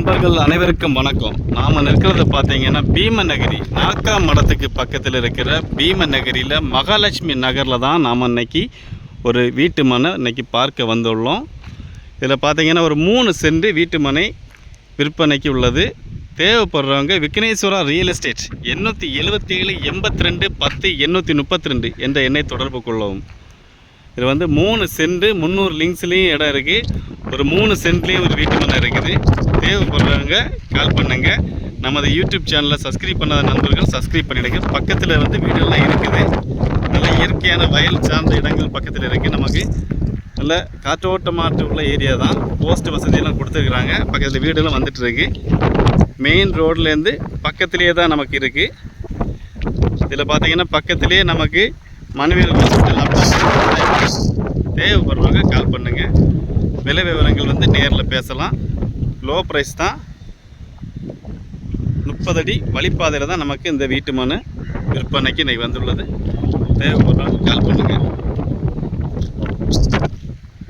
நண்பர்கள் அனைவருக்கும் வணக்கம். நாம் நிற்கிறது பார்த்தீங்கன்னா பீமநகரி நாக்கா மடத்துக்கு பக்கத்தில் இருக்கிற பீமநகரியில் மகாலட்சுமி நகரில் தான் நாம் இன்னைக்கு ஒரு வீட்டு மனை இன்னைக்கு பார்க்க வந்துள்ளோம். இதில் பார்த்தீங்கன்னா ஒரு மூணு சென்று வீட்டு மனை விற்பனைக்கு உள்ளது. தேவைப்படுறவங்க விக்னேஸ்வரா ரியல் எஸ்டேட் எண்ணூற்றி எழுபத்தி ஏழு எண்பத்தி ரெண்டு பத்து எண்ணூற்றி முப்பத்தி ரெண்டு என்ற எண்ணை தொடர்பு கொள்ளவும். இது வந்து மூணு சென்ட் முந்நூறு லிங்க்ஸ்லேயும் இடம் இருக்குது ஒரு மூணு சென்ட்லேயும் ஒரு வீட்டு மனை இருக்குது. தேவைப்படுறவங்க கால் பண்ணுங்க. நமது யூடியூப் சேனலை சப்ஸ்கிரைப் பண்ணாத நண்பர்கள் சப்ஸ்கிரைப் பண்ணிடுங்க. பக்கத்தில் வந்து வீடெல்லாம் இருக்குது. நல்ல இயற்கையான வயல் சார்ந்த இடங்கள் பக்கத்தில் இருக்குது நமக்கு. நல்ல காற்றோட்டமாட்டு உள்ள ஏரியா தான். போஸ்ட் வசதியெல்லாம் கொடுத்துருக்குறாங்க. பக்கத்தில் வீடெல்லாம் வந்துட்டுருக்கு மெயின் ரோட்லேருந்து பக்கத்துலேயே தான் நமக்கு இருக்குது இதில் பார்த்தீங்கன்னா பக்கத்துலேயே நமக்கு மனுவியல் ஹாஸ்பிட்டல் தேவைப்படுறவங்க கால் பண்ணுங்கள் விலை விவரங்கள் வந்து நேரில் பேசலாம். லோ ப்ரைஸ் தான். முப்பது அடி வழிப்பாதையில் தான் நமக்கு இந்த வீட்டு மனு விற்பனைக்கு இன்றைக்கி வந்துள்ளது. தேவைப்படுறவங்க கால் பண்ணுங்கள்